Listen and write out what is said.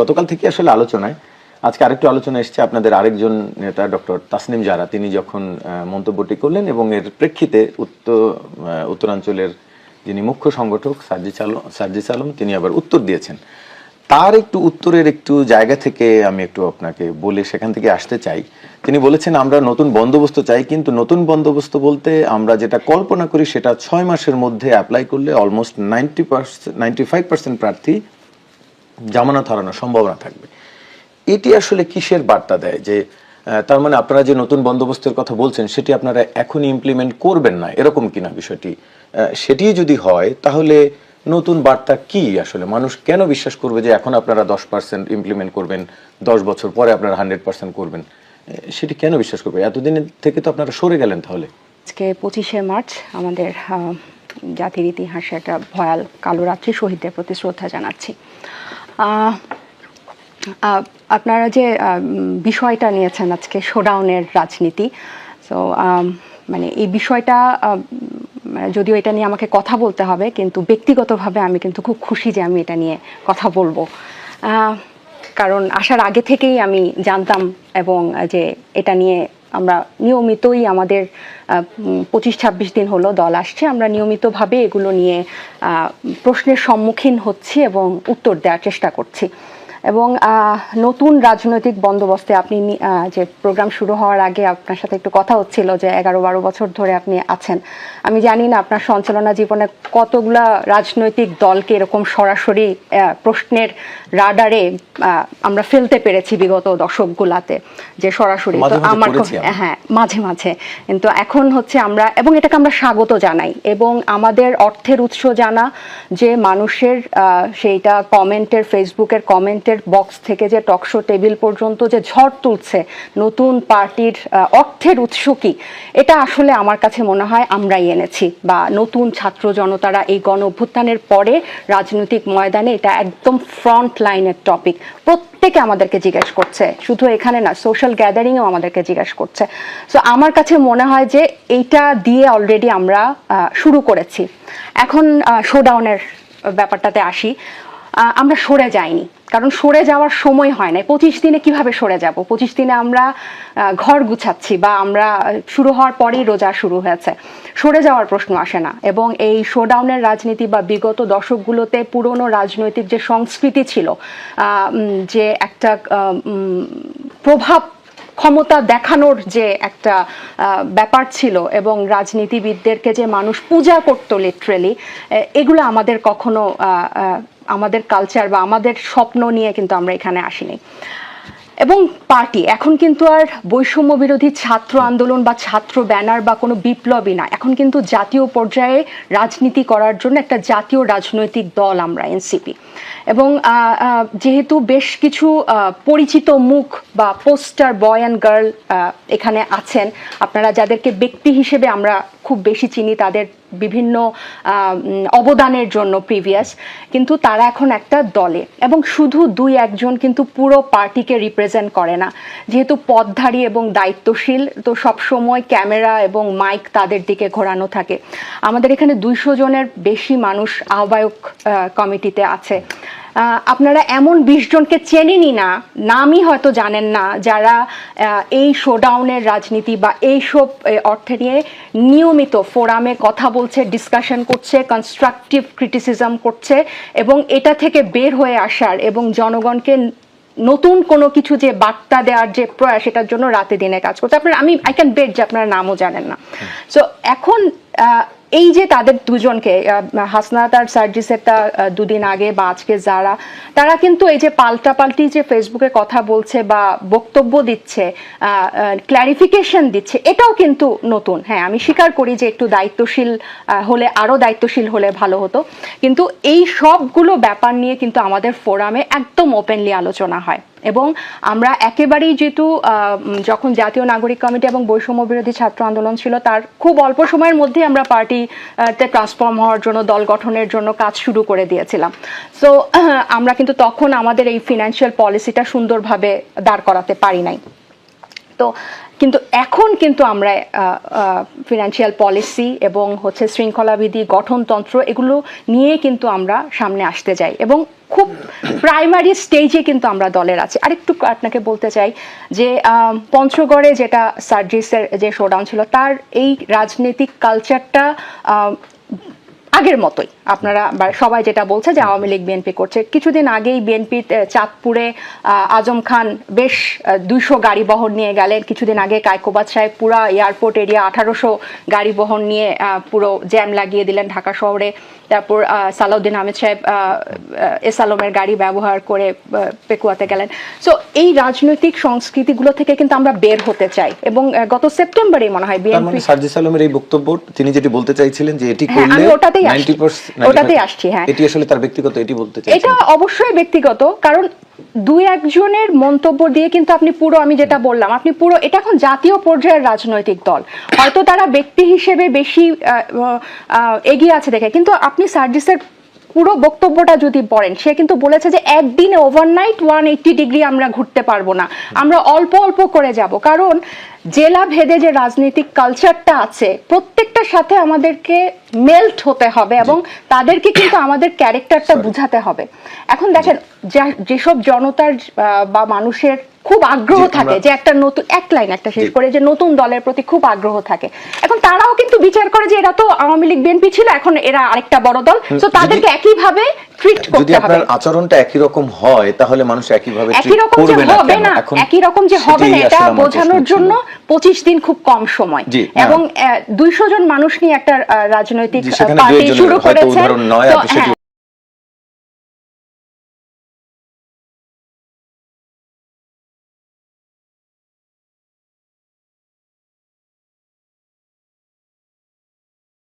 গতকাল থেকে আসলে আলোচনায়, আজকে আরেকটু আলোচনা এসেছে আপনাদের আরেকজন নেতা, ডক্টর তাসনিম জারা। তিনি যখন মন্তব্যটি করলেন এবং এর প্রেক্ষিতে উত্তর উত্তরাঞ্চলের যিনি মুখ্য সংগঠক সার্জিস আলম সার্জিস আলম তিনি আবার উত্তর দিয়েছেন। তার একটু উত্তরের একটু জায়গা থেকে আমি একটু আপনাকে বলে সেখান থেকে আসতে চাই। তিনি বলেছেন, আমরা নতুন বন্দোবস্ত চাই, কিন্তু নতুন বন্দোবস্ত বলতে আমরা যেটা কল্পনা করি সেটা ছয় মাসের মধ্যে অ্যাপ্লাই করলে almost ninety percent ninety five percent প্রার্থী জামানত হারানোর সম্ভাবনা থাকবে। এটি আসলে কিসের বার্তা দেয়? যে তার মানে আপনারা যে নতুন বন্দোবস্তের কথা বলছেন, সেটি আপনারা এখনই ইমপ্লিমেন্ট করবেন না, এরকম কিনা বিষয়টি? সেটি যদি হয়, তাহলে নতুন বার্তা কি আসলে? মানুষ কেন বিশ্বাস করবে যে এখন আপনারা দশ পার্সেন্ট ইমপ্লিমেন্ট করবেন, দশ বছর পরে আপনারা হান্ড্রেড পার্সেন্ট করবেন? সেটি কেন বিশ্বাস করবে? এতদিন থেকে তো আপনারা সরে গেলেন তাহলে। আজকে পঁচিশে মার্চ, আমাদের জাতির ইতিহাসে একটা ভয়াল কালো রাত্রি শহীদদের প্রতি শ্রদ্ধা জানাচ্ছি। আপনারা যে বিষয়টা নিয়েছেন আজকে শোডাউনের রাজনীতি তো মানে এই বিষয়টা যদিও এটা নিয়ে আমাকে কথা বলতে হবে, কিন্তু ব্যক্তিগতভাবে আমি কিন্তু খুব খুশি যে আমি এটা নিয়ে কথা বলব। কারণ আসার আগে থেকেই আমি জানতাম এবং যে এটা নিয়ে আমরা নিয়মিতই আমাদের পঁচিশ ছাব্বিশ দিন হলো দল আসছে। আমরা নিয়মিতভাবে এগুলো নিয়ে প্রশ্নের সম্মুখীন হচ্ছি এবং উত্তর দেওয়ার চেষ্টা করছি। এবং নতুন রাজনৈতিক বন্দোবস্তে আপনি যে প্রোগ্রাম শুরু হওয়ার আগে আপনার সাথে একটু কথা হচ্ছিল যে এগারো বারো বছর ধরে আপনি আছেন। আমি জানি না আপনার সঞ্চালনা জীবনে কতগুলা রাজনৈতিক দলকে এরকম সরাসরি প্রশ্নের রাডারে আমরা ফেলতে পেরেছি বিগত দশকগুলাতে যে সরাসরি তো আমার হ্যাঁ মাঝে মাঝে। কিন্তু এখন হচ্ছে আমরা এবং এটাকে আমরা স্বাগত জানাই এবং আমাদের অর্থের উৎস জানা যে মানুষের সেইটা কমেন্টের ফেসবুকের কমেন্টের বক্স থেকে যে টকশো টেবিল পর্যন্ত যে ঝড় তুলছে নতুন পার্টির অর্থের উৎস কি, এটা আসলে আমার কাছে মনে হয় আমরাই এনেছি বা নতুন ছাত্র জনতারা এই গণ অভ্যুত্থানের পরে রাজনৈতিক ময়দানে এটা একদম ফ্রন্ট লাইনের টপিক প্রত্যেকে আমাদেরকে জিজ্ঞেস করছে, শুধু এখানে না সোশ্যাল গ্যাদারিংও আমাদেরকে জিজ্ঞেস করছে। সো আমার কাছে মনে হয় যে এইটা দিয়ে অলরেডি আমরা শুরু করেছি। এখন শোডাউনের ব্যাপারটাতে আসি। আমরা সরে যাইনি। কারণ সরে যাওয়ার সময় হয় না পঁচিশ দিনে কীভাবে সরে যাব? পঁচিশ দিনে আমরা ঘর গুছাচ্ছি বা আমরা শুরু হওয়ার পরেই রোজা শুরু হয়েছে। সরে যাওয়ার প্রশ্ন আসে না। এবং এই শোডাউনের রাজনীতি বা বিগত দশকগুলোতে পুরনো রাজনৈতিক যে সংস্কৃতি ছিল যে একটা প্রভাব ক্ষমতা দেখানোর যে একটা ব্যাপার ছিল এবং রাজনীতিবিদদেরকে যে মানুষ পূজা করতো লিটারেলি এগুলো আমাদের কখনো আমাদের কালচার বা আমাদের স্বপ্ন নিয়ে কিন্তু আমরা এখানে আসিনি। এবং পার্টি এখন কিন্তু আর বৈষম্য বিরোধী ছাত্র আন্দোলন বা ছাত্র ব্যানার বা কোনো বিপ্লবী না। এখন কিন্তু জাতীয় পর্যায়ে রাজনীতি করার জন্য একটা জাতীয় রাজনৈতিক দল আমরা এনসিপি এবং যেহেতু বেশ কিছু পরিচিত মুখ বা পোস্টার বয় অ্যান্ড গার্ল এখানে আছেন। আপনারা যাদেরকে ব্যক্তি হিসেবে আমরা খুব বেশি চিনি, তাদের বিভিন্ন অবদানের জন্য প্রিভিয়াস কিন্তু তারা এখন একটা দলে। এবং শুধু দুই একজন কিন্তু পুরো পার্টিকে রিপ্রেজেন্ট করে না। যেহেতু পদধারী এবং দায়িত্বশীল, তো সবসময় ক্যামেরা এবং মাইক তাদের দিকে ঘোরানো থাকে। আমাদের এখানে দুইশো জনের বেশি মানুষ আহ্বায়ক কমিটিতে আছে। আপনারা এমন বিশ জনকে চেনেনই না নামই হয়তো জানেন না যারা এই শোডাউনের রাজনীতি বা এইসব অর্থে নিয়ে নিয়মিত ফোরামে কথা বলছে ডিসকাশন করছে কনস্ট্রাকটিভ ক্রিটিসিজম করছে এবং এটা থেকে বের হয়ে আসার এবং জনগণকে নতুন কোনো কিছু যে বার্তা দেওয়ার যে প্রয়াস সেটার জন্য রাতে দিনে কাজ করছে। আপনার আমি আই ক্যান বেট যে আপনারা নামও জানেন না। সো এখন এই যে তাদের দুজনকে হাসনাত আর সার্জিসেরটা দুদিন আগে বা আজকে যারা, তারা কিন্তু এই যে পাল্টাপাল্টি যে ফেসবুকে কথা বলছে বা বক্তব্য দিচ্ছে ক্ল্যারিফিকেশন দিচ্ছে, এটাও কিন্তু নতুন। হ্যাঁ আমি স্বীকার করি যে একটু দায়িত্বশীল হলে আরও দায়িত্বশীল হলে ভালো হতো। কিন্তু এই সবগুলো ব্যাপার নিয়ে কিন্তু আমাদের ফোরামে একদম ওপেনলি আলোচনা হয়। এবং আমরা একেবারেই যেহেতু যখন জাতীয় নাগরিক কমিটি এবং বৈষম্য বিরোধী ছাত্র আন্দোলন ছিল, তার খুব অল্প সময়ের মধ্যে আমরা পার্টিতে ট্রান্সফর্ম হওয়ার জন্য, দল গঠনের জন্য কাজ শুরু করে দিয়েছিলাম। সো আমরা কিন্তু তখন আমাদের এই ফিনান্সিয়াল পলিসিটা সুন্দরভাবে দাঁড় করাতে পারি নাই। তো কিন্তু এখন কিন্তু আমরা ফিনান্সিয়াল পলিসি এবং হচ্ছে শৃঙ্খলাবিধি, গঠনতন্ত্র এগুলো নিয়ে কিন্তু আমরা সামনে আসতে যাই এবং খুব প্রাইমারি স্টেজে কিন্তু আমরা দলের আছি। আরেকটু আপনাকে বলতে চাই যে পঞ্চগড়ে যেটা সার্জিসের যে শোডাউন ছিল, তার এই রাজনৈতিক কালচারটা আগের মতোই। আপনারা সবাই যেটা বলছে যে আওয়ামী লীগ বিএনপি করছে। কিছুদিন আগেই বিএনপি চাঁদপুরে আজম খান বেশ দুইশো গাড়ি বহন নিয়ে গেলেন। কিছুদিন আগে কায়কোবাদ সাহেব পুরা এয়ারপোর্ট এরিয়া আঠারোশো গাড়ি বহন নিয়ে পুরো জ্যাম লাগিয়ে দিলেন ঢাকা শহরে। তারপর সালাউদ্দিন আহমেদ সাহেব এস আলমের গাড়ি ব্যবহার করে পেকুয়াতে গেলেন। সো এই রাজনৈতিক সংস্কৃতিগুলো থেকে কিন্তু আমরা বের হতে চাই। এবং গত সেপ্টেম্বরেই মনে হয় মানে বিএনপি সার্জিস আলমের এই বক্তব্য তিনি যেটি বলতে চাইছিলেন যে এটি হ্যাঁ, করলে আমি ওটাতেই আসছি। 90% ওটাতেই আসছি, হ্যাঁ। এটি আসলে তার ব্যক্তিগত এটি বলতে এটা অবশ্যই ব্যক্তিগত কারণ দুই একজনের মন্তব্য দিয়ে কিন্তু আপনি পুরো আমি যেটা বললাম আপনি পুরো এটা এখন জাতীয় পর্যায়ের রাজনৈতিক দল। হয়তো তারা ব্যক্তি হিসেবে বেশি এগিয়ে আছে দেখে কিন্তু আপনি সার্জিসের পুরো বক্তব্যটা যদি পড়েন সে কিন্তু বলেছে যে একদিনে ওভারনাইট ওয়ান এইটটি ডিগ্রি আমরা ঘুরতে পারব না আমরা অল্প অল্প করে যাব। কারণ জেলা ভেদে যে রাজনৈতিক কালচারটা আছে প্রত্যেকটার সাথে আমাদেরকে মেল্ট হতে হবে এবং তাদেরকে কিন্তু আমাদের ক্যারেক্টারটা বুঝাতে হবে। এখন দেখেন যা- যেসব জনতার আহ, বা মানুষের খুব আগ্রহ থাকে যে একটা নতুন এক লাইন একটা শেষ করে যে নতুন দলের প্রতি খুব আগ্রহ থাকে। এখন তারাও কিন্তু বিচার করে যে এরা তো আওয়ামী লীগ বিএনপি ছিল এখন এরা আরেকটা বড় দল। তো তাদেরকে একইভাবে ট্রিট করতে হবে। আপনার আচরণটা একই রকম হয় তাহলে মানুষ একই treat রকম করবে না হবে না একই রকম যে হবে না এটা বোঝানোর জন্য পঁচিশ দিন খুব কম সময়। হ্যাঁ। এবং দুইশো জন মানুষ নিয়ে একটা রাজনৈতিক পার্টি শুরু করেছে